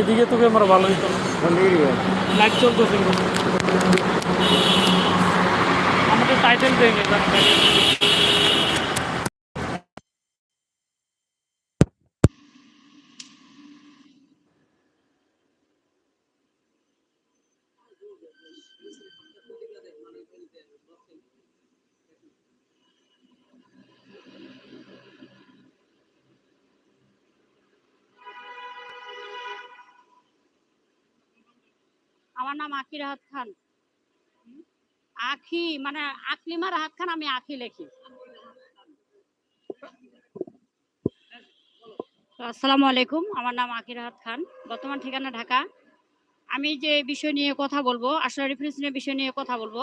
এদিকে তোকে আমার ভালো হইতো লাইট কিন্তু। আমাদের টাইটেল দেন আমার নাম আখি রাহাত খান। আখি মানে আকলিমা রাহাত খান আমি আখি লেখি। আসসালামু আলাইকুম, আমার নাম আখি রাহাত খান। বর্তমান ঠিকানা ঢাকা। আমি যে বিষয় নিয়ে কথা বলব, আসলে রিফ্রেশনের বিষয় নিয়ে কথা বলব,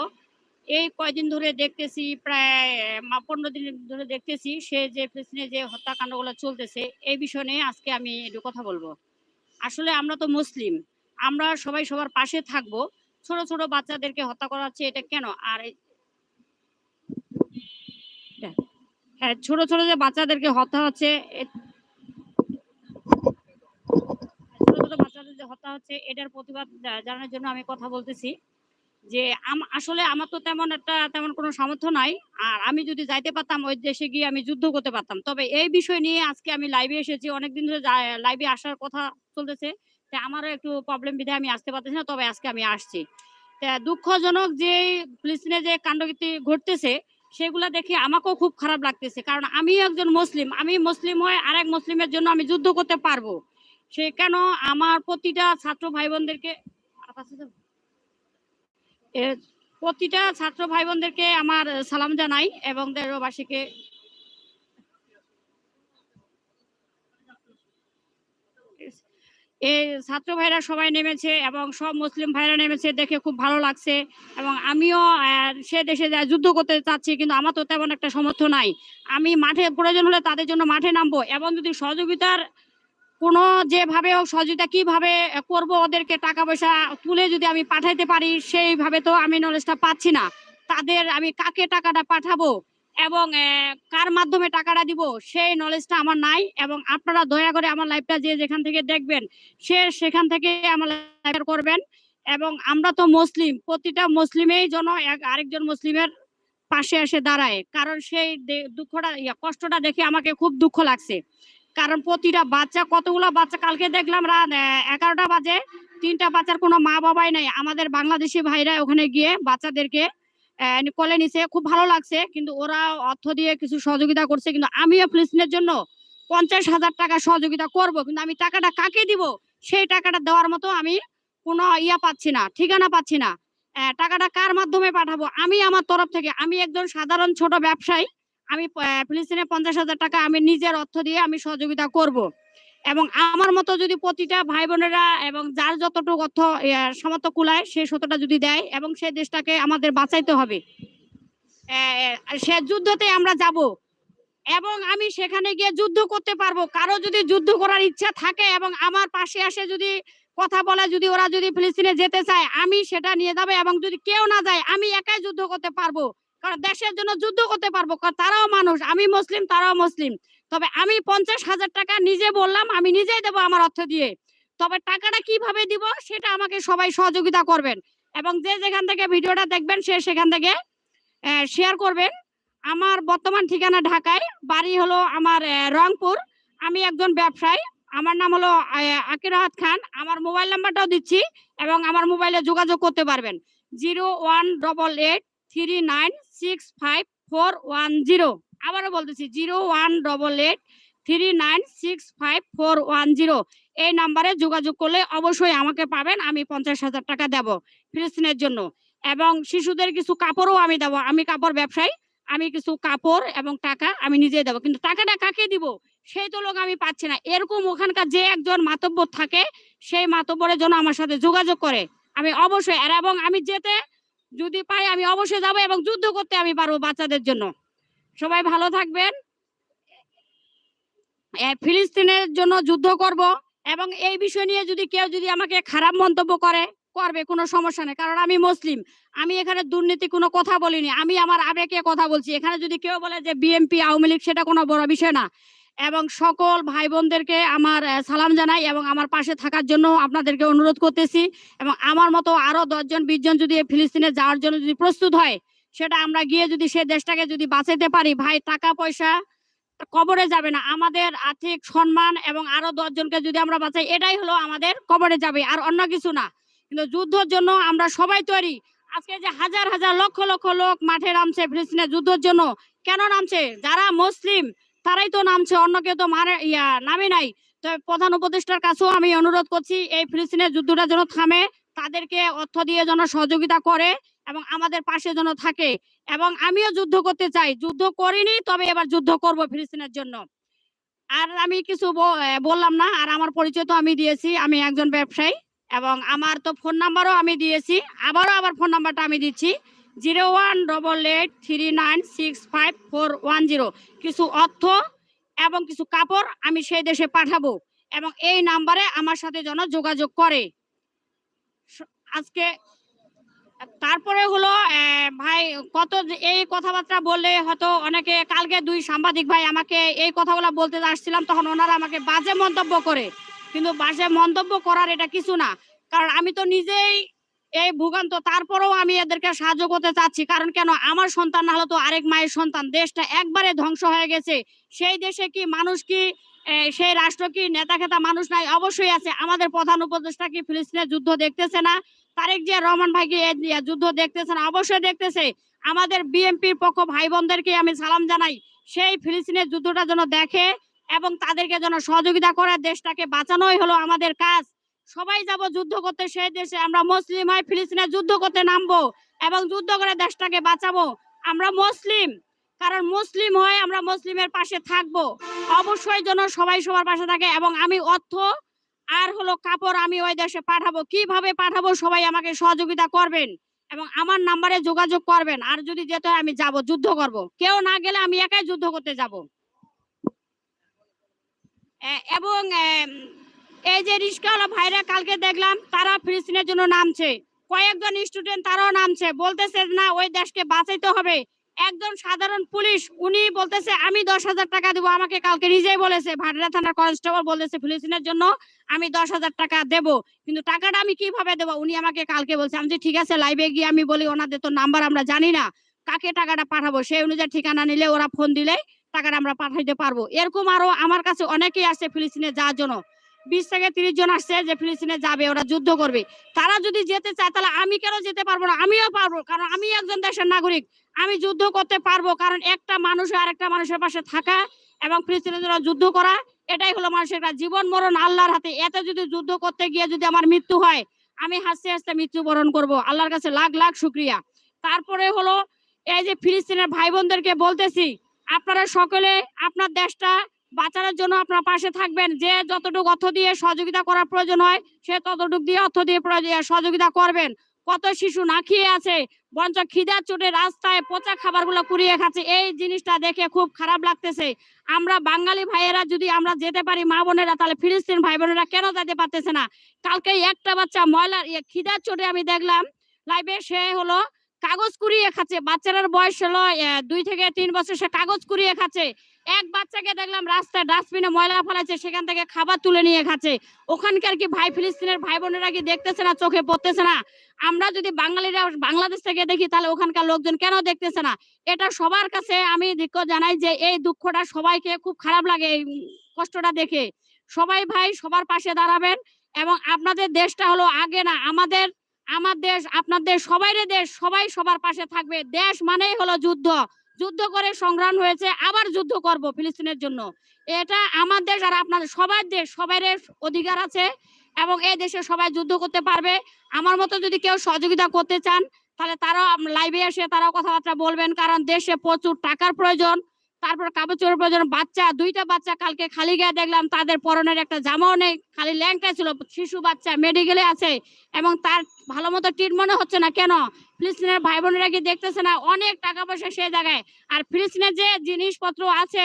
এই কয়দিন ধরে দেখতেছি, প্রায় পনেরো দিন ধরে দেখতেছি, সে যে ফিলিস্তিনে যে হত্যাকাণ্ডগুলো চলতেছে, এই বিষয় নিয়ে আজকে আমি একটু কথা বলব। আসলে আমরা তো মুসলিম আমরা সবাই সবার পাশে থাকব। ছোট ছোট বাচ্চাদেরকে হত্যা করা হচ্ছে, এটা কেন? আর হ্যাঁ ছোট ছোট যে বাচ্চাদেরকে হত্যা হচ্ছে হত্যা হচ্ছে, এটার প্রতিবাদ জানানোর জন্য আমি কথা বলতেছি যে আসলে আমার তো তেমন একটা তেমন কোনো সামর্থ্য নাই। আর আমি যদি যাইতে পারতাম, ওই দেশে গিয়ে আমি যুদ্ধ করতে পারতাম। তবে এই বিষয় নিয়ে আজকে আমি লাইভে এসেছি, অনেকদিন ধরে লাইভে আসার কথা চলতেছে। তা আমারও একটু প্রবলেম বিধায় আমি আসতে পারতেছি না, তবে আজকে আমি আসছি। তা দুঃখজনক যে ফিলিস্তিনে যে কাণ্ডকীর্তি ঘটতেছে, সেগুলা দেখে আমাকেও খুব খারাপ লাগতেছে। কারণ আমি একজন মুসলিম, আমি মুসলিম হয়ে আরেক মুসলিমের জন্য আমি যুদ্ধ করতে পারব। সে কেন আমার প্রতিটা ছাত্র ভাই বোনদেরকে প্রতিটা ছাত্র ভাই বোনদেরকে আমার সালাম জানাই এবং দেশবাসীকে এই ছাত্র ভাইরা সবাই নেমেছে এবং সব মুসলিম ভাইরা নেমেছে, দেখে খুব ভালো লাগছে। এবং আমিও সে দেশে যুদ্ধ করতে চাচ্ছি, কিন্তু আমার তো তেমন একটা সমর্থ নাই। আমি মাঠে প্রয়োজন হলে তাদের জন্য মাঠে নামবো এবং যদি সহযোগিতার কোনো যেভাবে হোক সহযোগিতা কীভাবে করব ওদেরকে টাকা পয়সা তুলে যদি আমি পাঠাইতে পারি, সেইভাবে তো আমি নলেজটা পাচ্ছি না। তাদের আমি কাকে টাকাটা পাঠাবো? এবং কার মাধ্যমে টাকাটা দিব সেই নলেজটা আমার নাই এবং আপনারা দয়া করে আমার লাইভটা যে যেখান থেকে দেখবেন সে সেখান থেকে আমার লাইভ করবেন এবং আমরা তো মুসলিম প্রতিটা মুসলিমেই যেন এক আরেকজন মুসলিমের পাশে এসে দাঁড়ায়। কারণ সেই দুঃখটা ইয়া, কষ্টটা দেখে আমাকে খুব দুঃখ লাগছে। কারণ প্রতিটা বাচ্চা কতগুলো বাচ্চা কালকে দেখলাম রাত এগারোটা বাজে তিনটা বাচ্চার কোনো মা বাবাই নাই। আমাদের বাংলাদেশি ভাইরা ওখানে গিয়ে বাচ্চাদেরকে কোলে নিছে খুব ভালো লাগছে, কিন্তু ওরা অর্থ দিয়ে কিছু সহযোগিতা করছে, কিন্তু আমিও ফিলিস্তিনের জন্য পঞ্চাশ হাজার টাকা সহযোগিতা করব, কিন্তু আমি টাকাটা কাকে দিব? সেই টাকাটা দেওয়ার মতো আমি কোনো ইয়া পাচ্ছি না, ঠিকানা পাচ্ছি না। টাকাটা কার মাধ্যমে পাঠাবো? আমি আমার তরফ থেকে, আমি একজন সাধারণ ছোট ব্যবসায়ী, আমি ফিলিস্তিনে পঞ্চাশ হাজার টাকা আমি নিজের অর্থ দিয়ে আমি সহযোগিতা করব। এবং আমার মতো যদি প্রতিটা ভাই বোনেরা এবং যার যতটুকু অর্থ আহ, সামর্থ্য কুলায় সে শতটা যদি দেয় এবং সে দেশটাকে আমাদের বাঁচাইতে হবে। সে যুদ্ধতে আমরা যাব এবং আমি সেখানে গিয়ে যুদ্ধ করতে পারব। কারও যদি যুদ্ধ করার ইচ্ছা থাকে এবং আমার পাশে আসে যদি কথা বলে যদি ওরা যদি ফিলিস্তিনে যেতে চায় আমি সেটা নিয়ে যাবে এবং যদি কেউ না যায় আমি একাই যুদ্ধ করতে পারব। কারণ দেশের জন্য যুদ্ধ করতে পারব। কারণ তারাও মানুষ আমি মুসলিম তারাও মুসলিম। তবে আমি পঞ্চাশ হাজার টাকা নিজে বললাম, আমি নিজেই দেবো আমার অর্থ দিয়ে। তবে টাকাটা কীভাবে দিব সেটা আমাকে সবাই সহযোগিতা করবেন এবং যে যেখান থেকে ভিডিওটা দেখবেন সে সেখান থেকে শেয়ার করবেন। আমার বর্তমান ঠিকানা ঢাকায়, বাড়ি হলো আমার রংপুর। আমি একজন ব্যবসায়ী, আমার নাম হলো আকিরাহাত খান। আমার মোবাইল নাম্বারটাও দিচ্ছি এবং আমার মোবাইলে যোগাযোগ করতে পারবেন। Zero one double eight three nine six five four one zero. আবারও বলতেছি, zero one double eight three nine six five four one zero. এই নাম্বারে যোগাযোগ করলে অবশ্যই আমাকে পাবেন, আমি পঞ্চাশ হাজার টাকা দেব ফিলিস্তিনের জন্য। এবং শিশুদের কিছু কাপড়ও আমি দেবো, আমি কাপড় ব্যবসায়ী, আমি কিছু কাপড় এবং টাকা আমি নিজে দেবো। কিন্তু টাকাটা কাকে দিব, সেই তো লোক আমি পাচ্ছি না। এরকম ওখানকার যে একজন মাতব্য থাকে, সেই মাতব্বরের জন্য আমার সাথে যোগাযোগ করে। আমি অবশ্যই এবং আমি যেতে যদি পাই, আমি অবশ্যই যাব এবং যুদ্ধ করতে আমি পারব বাচ্চাদের জন্য। সবাই ভালো থাকবেন। ফিলিস্তিনের জন্য যুদ্ধ করব এবং এই বিষয় নিয়ে যদি কেউ যদি আমাকে খারাপ মন্তব্য করে, করবে, কোনো সমস্যা নেই। কারণ আমি মুসলিম। আমি এখানে দুর্নীতি কোনো কথা বলিনি। আমি আমার আবেগে কথা বলছি। এখানে যদি কেউ বলে যে বিএনপি, আওয়ামী লীগ, সেটা কোনো বড় বিষয় না। এবং সকল ভাই বোনদেরকে আমার সালাম জানাই এবং আমার পাশে থাকার জন্য আপনাদেরকে অনুরোধ করতেছি। এবং আমার মতো আরও দশজন বিশজন যদি ফিলিস্তিনে যাওয়ার জন্য যদি প্রস্তুত হয় সেটা আমরা গিয়ে যদি সে দেশটাকে যদি বাঁচাইতে পারি, ভাই, টাকা, পয়সা কবরে যাবে না। আমাদের আর্থিক সম্মান এবং আরও দশজনকে যদি আমরা বাঁচাই, এটাই হলো আমাদের কবরে যাবে, আর অন্য কিছু না। কিন্তু যুদ্ধের জন্য আমরা সবাই তৈরি। আজকে যে হাজার হাজার, লক্ষ লক্ষ লোক মাঠে নামছে, ফিলিস্তিনে যুদ্ধের জন্য। কেন নামছে? যারা মুসলিম, তারাই তো নামছে, অন্য কেউ তো মারে, ইয়া, নামে নাই। তো প্রধান উপদেষ্টার কাছেও আমি অনুরোধ করছি, এই ফিলিস্তিনের যুদ্ধটা যেন থামে। তাদেরকে অর্থ দিয়ে যেন সহযোগিতা করে এবং আমাদের পাশে যেন থাকে। এবং আমিও যুদ্ধ করতে চাই। যুদ্ধ করিনি, তবে এবার যুদ্ধ করব ফিলিস্তিনের জন্য। আর আমি কিছু বললাম না, আর আমার পরিচয় তো আমি দিয়েছি। আমি একজন ব্যবসায়ী এবং আমার তো ফোন নাম্বারও আমি দিয়েছি। আবারও আবার ফোন নাম্বারটা আমি দিচ্ছি। Zero one double eight three nine six five four one zero. কিছু অর্থ এবং কিছু কাপড় আমি সেই দেশে পাঠাবো এবং এই নাম্বারে আমার সাথে যেন যোগাযোগ করে। আজকে, তারপরে হলো ভাই, কত এই কথাবার্তা বললে হয়তো অনেকে, কালকে দুই সাংবাদিক ভাই আমাকে এই কথাগুলো বলতে আসছিলাম, তখন ওনারা আমাকে বাজে মন্তব্য করে। কিন্তু বাজে মন্তব্য করার এটা কিছু না। কারণ আমি তো নিজেই এই ভূগান্ত, তারপরেও আমি এদেরকে সাহায্য করতে চাচ্ছি। কারণ কেন? আমার সন্তান না হলে তো আরেক মায়ের সন্তান। দেশটা একবারে ধ্বংস হয়ে গেছে। সেই দেশে কি মানুষ কি সেই রাষ্ট্র কি নেতা খেতা মানুষ নাই? অবশ্যই আছে। আমাদের প্রধান উপদেষ্টা কি ফিলিস্তিনের যুদ্ধ দেখতেছে না? তারেক জিয়া রহমান ভাই যুদ্ধ দেখতেছে না? অবশ্যই দেখতেছে। আমাদের বিএনপির পক্ষ ভাই বোনদেরকে আমি সালাম জানাই। সেই ফিলিস্তিনের যুদ্ধটা যেন দেখে এবং তাদেরকে যেন সহযোগিতা করে দেশটাকে বাঁচানোই হলো আমাদের কাজ। সবাই যাব যুদ্ধ করতে, সেই দেশে আমরা মুসলিম হয় ফিলিস্তিনে যুদ্ধ করতে নামবো এবং যুদ্ধ করে দেশটাকে বাঁচাবো। আমরা মুসলিম। কারণ মুসলিম হয়ে আমরা মুসলিমের পাশে থাকব। অবশ্যই যেন সবাই সবার পাশে থাকে এবং আমি অর্থ আর হলো কাপড় আমি ওই দেশে পাঠাবো। কীভাবে পাঠাবো সবাই আমাকে সহযোগিতা করবেন এবং আমার নাম্বারে যোগাযোগ করবেন। আর যদি যেতে হয় আমি যাব, যুদ্ধ করব। কেউ না গেলে আমি একাই যুদ্ধ করতে যাব। এবং এই যে রিস্কাওয়ালা ভাইরা কালকে দেখলাম, তারা ফিলিস্তিনের জন্য নামছে। কয়েকজন স্টুডেন্ট তারাও নামছে। বলতেছে না, ওই দেশকে বাঁচাইতে হবে। একজন সাধারণ পুলিশ, উনি বলতেছে, আমি দশ হাজার টাকা দেবো। আমাকে কালকে নিজেই বলেছে, ভাটরা থানার কনস্টেবল বলতেছে ফিলিস্তিনের জন্য, আমি দশ হাজার টাকা দেব, কিন্তু টাকাটা আমি কীভাবে দেবো? উনি আমাকে কালকে বলছে, আমি ঠিক আছে লাইভে গিয়ে আমি বলি, ওনাদের তো নাম্বার আমরা জানি না, কাকে টাকাটা পাঠাবো? সেই অনুযায়ী ঠিকানা নিলে ওরা ফোন দিলে টাকাটা আমরা পাঠাইতে পারব। এরকম আরও আমার কাছে অনেকেই আসছে ফিলিস্তিনে যাওয়ার জন্য। বিশ থেকে তিরিশ জন আসছে যে ফিলিস্তিনে যাবে, ওরা যুদ্ধ করবে। তারা যদি যেতে চায়, তাহলে আমি কেন যেতে পারব না? আমিও পারব, কারণ আমি একজন দেশের নাগরিক। আমি যুদ্ধ করতে পারব, কারণ একটা মানুষ আরেকটা মানুষের পাশে থাকা এবং ফিলিস্তিনের জন্য যুদ্ধ করা, এটাই হলো মানুষের কাজ জীবন মরণ আল্লাহর হাতে। এত যদি যুদ্ধ করতে গিয়ে যদি আমার মৃত্যু হয়, আমি হাসতে হাসতে মৃত্যুবরণ করব। আল্লাহর কাছে লাখ লাখ শুক্রিয়া। তারপরে হলো এই যে ফিলিস্তিনের ভাই বোনদেরকে বলতেছি, আপনারা সকলে আপনার দেশটা বাঁচানোর জন্য আপনার পাশে থাকবেন। যে যতটুকু অর্থ দিয়ে সহযোগিতা করার প্রয়োজন হয়, সে ততটুকু দিয়ে অর্থ দিয়ে সহযোগিতা করবেন। কত শিশু না খেয়ে আছে বঞ্চ খিদার চোটে রাস্তায় পচা খাবারগুলো কুড়িয়ে খাচ্ছে। এই জিনিসটা দেখে খুব খারাপ লাগতেছে। আমরা বাঙালি ভাইয়েরা যদি আমরা যেতে পারি, মা বোনেরা, তাহলে ফিলিস্তিন ভাই বোনেরা কেন যেতে পারতেছে না? কালকে একটা বাচ্চা ময়লার খিদার চোটে আমি দেখলাম, লাইভে সে হলো কাগজ কুড়িয়ে খাচ্ছে। বাচ্চাটার বয়স হলো দুই থেকে তিন বছর সে কাগজ কুড়িয়ে খাচ্ছে। এক বাচ্চাকে দেখলাম রাস্তায় ডাস্টবিনে ময়লা ফেলাচ্ছে, সেখান থেকে খাবার তুলে নিয়ে খাচ্ছে। ওখানকার কি ভাই ফিলিস্তিনের ভাই বোনেরা কি দেখতেছে না, চোখে পড়তেছে না? আমরা যদি বাঙালিরা বাংলাদেশ থেকে দেখি, তাহলে ওখানকার লোকজন কেন দেখতেছে না? এটা সবার কাছে আমি দুঃখ জানাই যে এই দুঃখটা সবাইকে খুব খারাপ লাগে, এই কষ্টটা দেখে। সবাই ভাই, সবার পাশে দাঁড়াবেন এবং আপনাদের দেশটা হলো আগে না, আমাদের আমার দেশ, আপনার দেশ, সবাইরে দেশ, সবাই সবার পাশে থাকবে। দেশ মানেই হলো যুদ্ধ। যুদ্ধ করে সংগ্রাম হয়েছে, আবার যুদ্ধ করব ফিলিস্তিনের জন্য। এটা আমার দেশ আর আপনাদের সবার দেশ সবাই অধিকার আছে এবং এই দেশে সবাই যুদ্ধ করতে পারবে। আমার মতো যদি কেউ সহযোগিতা করতে চান, তাহলে তারাও লাইভে এসে তারাও কথাবার্তা বলবেন, কারণ দেশে প্রচুর টাকার প্রয়োজন। তারপর কাপড় চোপড়ের প্রয়োজন বাচ্চা, দুইটা বাচ্চা কালকে খালি গায়ে দেখলাম, তাদের পরনের একটা জামাও নেই, খালি ল্যাংটা ছিল, শিশু বাচ্চা মেডিকেলে আছে, এবং তার ভালো মতো ট্রিটমেন্টও হচ্ছে না, কেন? ফিলিস্তিনের ভাই বোনেরা কি দেখতেছে না? অনেক টাকা পয়সা সেই জায়গায়। আর ফিলিস্তিনের যে জিনিসপত্র আছে,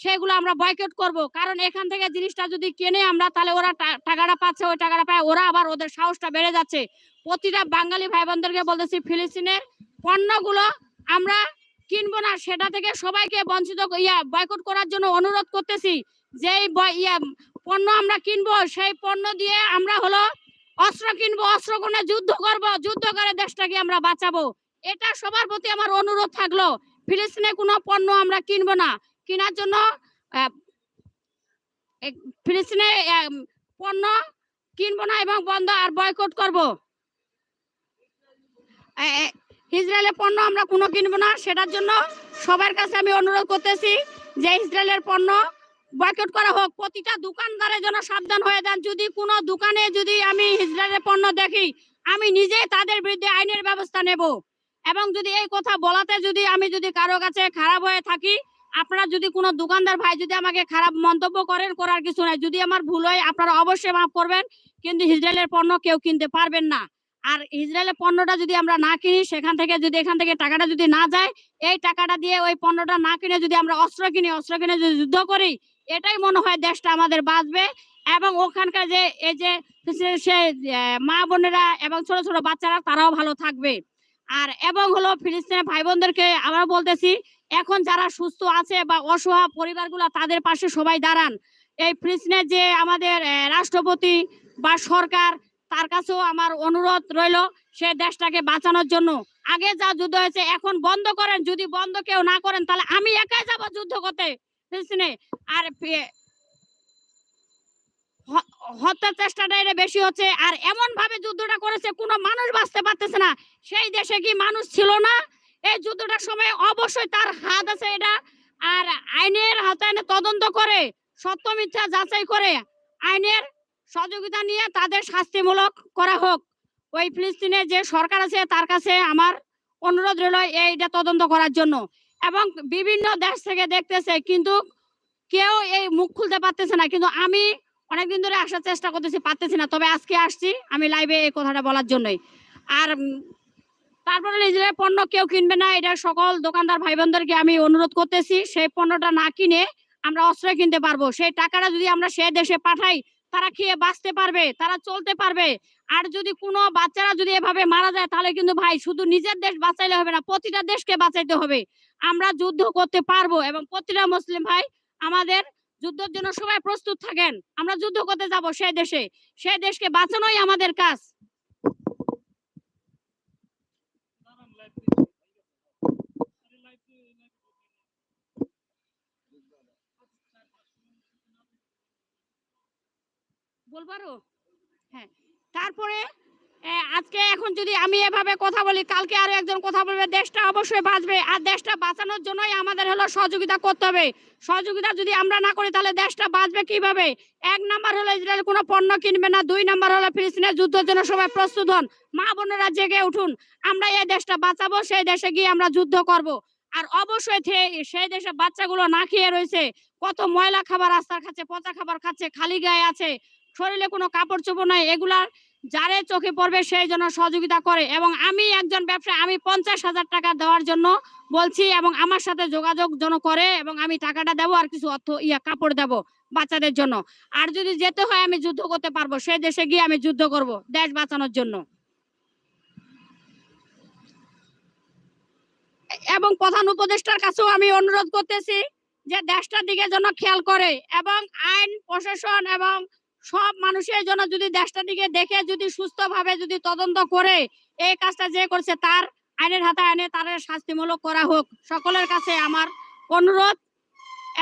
সেগুলো আমরা বয়কট করব। কারণ এখান থেকে জিনিসটা যদি কেনে আমরা, তাহলে ওরা টাকাটা পাচ্ছে, ওই টাকাটা পায়, ওরা আবার ওদের সাহসটা বেড়ে যাচ্ছে। প্রতিটা বাঙালি ভাই বোনদেরকে বলতেছি, ফিলিস্তিনের পণ্যগুলো আমরা কিনবো না, সেটা থেকে সবাইকে বঞ্চিত ইয়া বয়কট করার জন্য অনুরোধ করতেছি। বয়- ইয়া, পণ্য আমরা কিনবো, সেই পণ্য দিয়ে আমরা হলো অস্ত্র কিনবো, অস্ত্র কোনে যুদ্ধ করব, যুদ্ধ করে দেশটাকে আমরা বাঁচাবো। এটা সবার প্রতি আমার অনুরোধ থাকল। ফিলিস্তিনে কোনো পণ্য আমরা কিনবো না। কেনার জন্য ফিলিস্তিনে পণ্য কিনবো না এবং বন্ধ আর বয়কট করব। ইসরায়েলের পণ্য আমরা কোনো কিনবো না। সেটার জন্য সবার কাছে আমি অনুরোধ করতেছি যে ইসরায়েলের পণ্য বয়কট করা হোক। প্রতিটা দোকানদারের জন্য সাবধান হয়ে যান। যদি কোনো দোকানে যদি আমি ইসরায়েলের পণ্য দেখি, আমি নিজেই তাদের বিরুদ্ধে আইনের ব্যবস্থা নেব। এবং যদি এই কথা বলাতে যদি আমি যদি কারও কাছে খারাপ হয়ে থাকি, আপনারা যদি কোনো দোকানদার ভাই যদি আমাকে খারাপ মন্তব্য করেন, করার কিছু নাই। যদি আমার ভুল হয়, আপনারা অবশ্যই মাফ করবেন। কিন্তু ইসরায়েলের পণ্য কেউ কিনতে পারবেন না। আর ইসরায়েলের পণ্যটা যদি আমরা না কিনি, সেখান থেকে যদি, এখান থেকে টাকাটা যদি না যায়, এই টাকাটা দিয়ে ওই পণ্যটা না কিনে যদি আমরা অস্ত্র কিনি, অস্ত্র কিনে যদি যুদ্ধ করি, এটাই মনে হয় দেশটা আমাদের বাঁচবে। এবং ওখানকার যে, এই যে, সে- মা বোনেরা এবং ছোট ছোট বাচ্চারা, তারাও ভালো থাকবে। আর, এবং হলো ফিলিস্তিনের ভাই বোনদেরকে আমরা বলতেছি, এখন যারা সুস্থ আছে বা অসহায় পরিবারগুলো, তাদের পাশে সবাই দাঁড়ান। এই ফিলিস্তিনের যে আমাদের রাষ্ট্রপতি বা সরকার তার কাছেও আমার অনুরোধ রইল সে দেশটাকে বাঁচানোর জন্য। আগে যা যুদ্ধ হয়েছে, এখন বন্ধ করেন। যদি বন্ধ কেউ না করেন, তাহলে আমি একাই যাব যুদ্ধ করতে। আর হত্যার চেষ্টাটা এটা বেশি হচ্ছে। আর এমন ভাবে যুদ্ধটা করেছে, কোনো মানুষ বাঁচতে পারতেছে না। সেই দেশে কি মানুষ ছিল না? এই যুদ্ধটার সময় অবশ্যই তার হাত আছে এটা। আর আইনের হাতে তদন্ত করে, সত্য মিথ্যা যাচাই করে আইনের সহযোগিতা নিয়ে তাদের শাস্তিমূলক করা হোক। ওই ফিলিস্তিনের যে সরকার আছে, তার কাছে আমার অনুরোধ রইল এইটা তদন্ত করার জন্য। এবং বিভিন্ন দেশ থেকে দেখতেছে, কিন্তু কেউ এই মুখ খুলতে পারতেছে না। কিন্তু আমি অনেকদিন ধরে আসার চেষ্টা করতেছি, পারতেছি না। তবে আজকে আসছি, আমি লাইভে এই কথাটা বলার জন্যই। আর তারপরে নিজের পণ্য কেউ কিনবে না, এটা সকল দোকানদার ভাই বোনদেরকে আমি অনুরোধ করতেছি, সেই পণ্যটা না কিনে আমরা অস্ত্র কিনতে পারব। সেই টাকাটা যদি আমরা সে দেশে পাঠাই তারা খেয়ে বাঁচতে পারবে, তারা চলতে পারবে। আর যদি কোনো বাচ্চারা যদি এভাবে মারা যায়, তাহলে কিন্তু ভাই শুধু নিজের দেশ বাঁচাইলে হবে না, প্রতিটা দেশকে বাঁচাইতে হবে। আমরা যুদ্ধ করতে পারব এবং প্রতিটা মুসলিম ভাই আমাদের যুদ্ধের জন্য সবাই প্রস্তুত থাকেন। আমরা যুদ্ধ করতে যাব সেই দেশে। সেই দেশকে বাঁচানোই আমাদের কাজ। বলবারো হ্যাঁ। তারপরে আজকে এখন যদি আমি এভাবে কথা বলি, কালকে আরও একজন কথা বলবে, দেশটা অবশ্যই বাঁচবে আর দেশটা বাঁচানোর জন্যই আমাদের হলো সহযোগিতা করতে হবে। সহযোগিতা যদি আমরা না করি, তাহলে দেশটা বাঁচবে কীভাবে? এক নাম্বার হলো ইসরায়েল কোনো পণ্য কিনবে না, দুই নাম্বার হলো ফিলিস্তিনের যুদ্ধের জন্য সবাই প্রস্তুত হন। মা বোনেরা জেগে উঠুন, আমরা এই দেশটা বাঁচাবো, সেই দেশে গিয়ে আমরা যুদ্ধ করব। আর অবশ্যই সেই দেশে বাচ্চাগুলো না খেয়ে রয়েছে। কত ময়লা খাবার রাস্তার খাচ্ছে পচা খাবার খাচ্ছে, খালি গায়ে আছে। শরীরে কোনো কাপড় চোপড় নাই, এগুলার যারে চোখে পড়বে সেই জন্য সহযোগিতা করে। এবং আমি একজন ব্যবসায়ী আমি পঞ্চাশ হাজার টাকা দেওয়ার জন্য বলছি এবং আমার সাথে যোগাযোগ যেন করে এবং আমি টাকাটা দেবো আর কিছু অর্থ, ইয়া, কাপড় দেব বাচ্চাদের জন্য। আর যদি যেতে হয় আমি যুদ্ধ করতে পারব সেই দেশে গিয়ে আমি যুদ্ধ করব দেশ বাঁচানোর জন্য। এবং প্রধান উপদেষ্টার কাছেও আমি অনুরোধ করতেছি যে দেশটার দিকে যেন খেয়াল করে এবং আইন, প্রশাসন এবং সব মানুষের জন্য যদি দেশটা দিকে দেখে, যদি সুস্থভাবে যদি তদন্ত করে, এই কাজটা যে করছে তার আইনের হাতে আইনে তার শাস্তিমূলক করা হোক। সকলের কাছে আমার অনুরোধ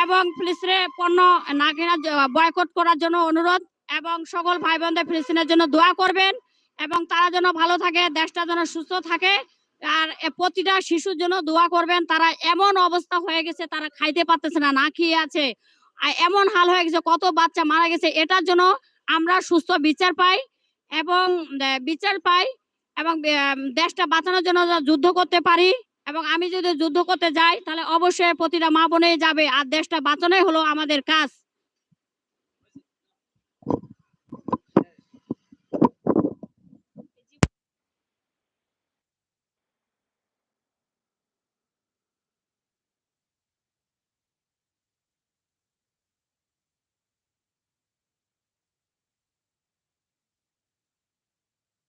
এবং ফিলিস্তিনের পণ্য না কেনা বয়কট করার জন্য অনুরোধ এবং সকল ভাই বোনদের ফিলিস্তিনের জন্য দোয়া করবেন এবং তারা যেন ভালো থাকে, দেশটা যেন সুস্থ থাকে আর প্রতিটা শিশুর জন্য দোয়া করবেন। তারা এমন অবস্থা হয়ে গেছে, তারা খাইতে পারতেছে না না খেয়ে আছে। এমন হাল হয়ে গেছে, কত বাচ্চা মারা গেছে, এটার জন্য আমরা সুস্থ বিচার পাই এবং বিচার পাই এবং দেশটা বাঁচানোর জন্য যুদ্ধ করতে পারি এবং আমি যদি যুদ্ধ করতে যাই, তাহলে অবশ্যই প্রতিটা মা বোনে যাবে, আর দেশটা বাঁচানোই হলো আমাদের কাজ।